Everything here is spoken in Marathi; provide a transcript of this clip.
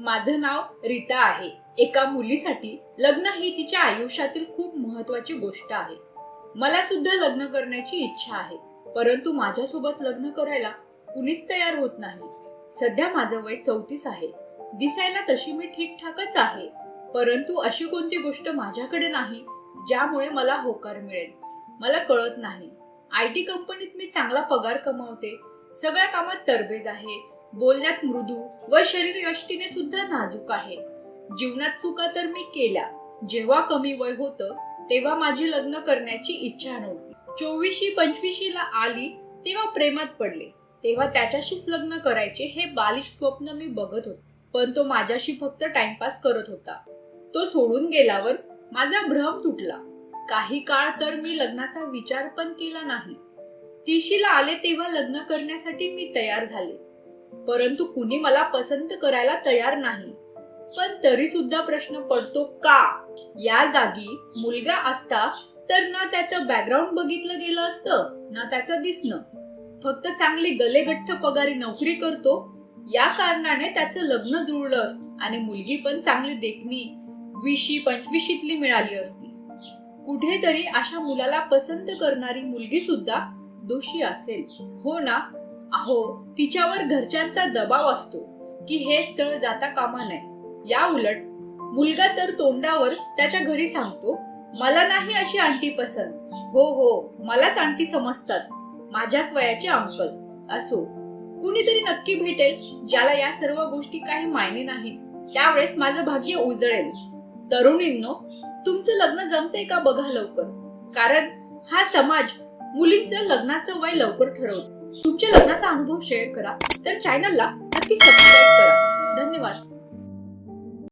माझं नाव रीता आहे. एका मुलीसाठी लग्न ही तिच्या आयुष्यातील खूप महत्वाची गोष्ट आहे. मला सुद्धा लग्न करण्याची इच्छा आहे परंतु माझ्यासोबत लग्न करायला कुणीच तयार होत नाही. सध्या माझं वय चौतीस आहे. दिसायला तशी मी ठीकठाकच आहे परंतु अशी कोणती गोष्ट माझ्याकडे नाही ज्यामुळे मला होकार मिळेल. मला कळत नाही. आय टी कंपनीत मी चांगला पगार कमावते सगळ्या कामात तरबेज आहे बोलण्यात मृदू व शरीर यष्टीने सुद्धा नाजूक आहे. जीवनात चुका तर मी केल्या. जेव्हा कमी वय होतं तेव्हा माझी लग्न करण्याची इच्छा नव्हती. चोवीशी पंचवीशीला आली तेव्हा प्रेमात पडले. तेव्हा त्याच्याशीच लग्न करायचे हे बालिश स्वप्न मी बघत होते. पण तो माझ्याशी फक्त टाइमपास करत होता. तो सोडून गेल्यावर माझा भ्रम तुटला. काही काळ तर मी लग्नाचा विचार पण केला नाही. तिशीला आले तेव्हा लग्न करण्यासाठी मी तयार झाले. परंतु कुणी मला पसंत करायला तयार नाही. पण तरी सुद्धा प्रश्न पडतो का? या जागी मुलगा असता तर ना त्याचं बॅकग्राऊंड बघितलं गेलं असतं ना त्याचं दिसणं. फक्त चांगली गलेगठ्ठ पगारी नोकरी करतो या कारणाने त्याचं लग्न जुळलं असतं आणि मुलगी पण चांगली देखणी विशी पंचवीशीतली मिळाली असती. कुठेतरी अशा मुलाला पसंत करणारी मुलगी सुद्धा दोषी असेल. हो ना? अहो तिच्यावर घरच्यांचा दबाव असतो की हे स्थळ जाता कामा नये. या उलट मुलगा तर तोंडावर त्याच्या घरी सांगतो मला नाही अशी आंटी पसंत. हो हो मलाच आंटी समजतात. माझ्याच वयाचे अंकल. असो. कुणीतरी नक्की भेटेल ज्याला या सर्व गोष्टी काही मायने नाहीत. त्यावेळेस माझं भाग्य उजळेल. तरुणींनो तुमचं लग्न जमतंय का बघा लवकर? कारण हा समाज मुलींचं लग्नाचं वय लवकर ठरवतो. तुमच्या लग्नाचा अनुभव शेअर करा. तर चॅनलला नक्की सबस्क्राईब करा. धन्यवाद.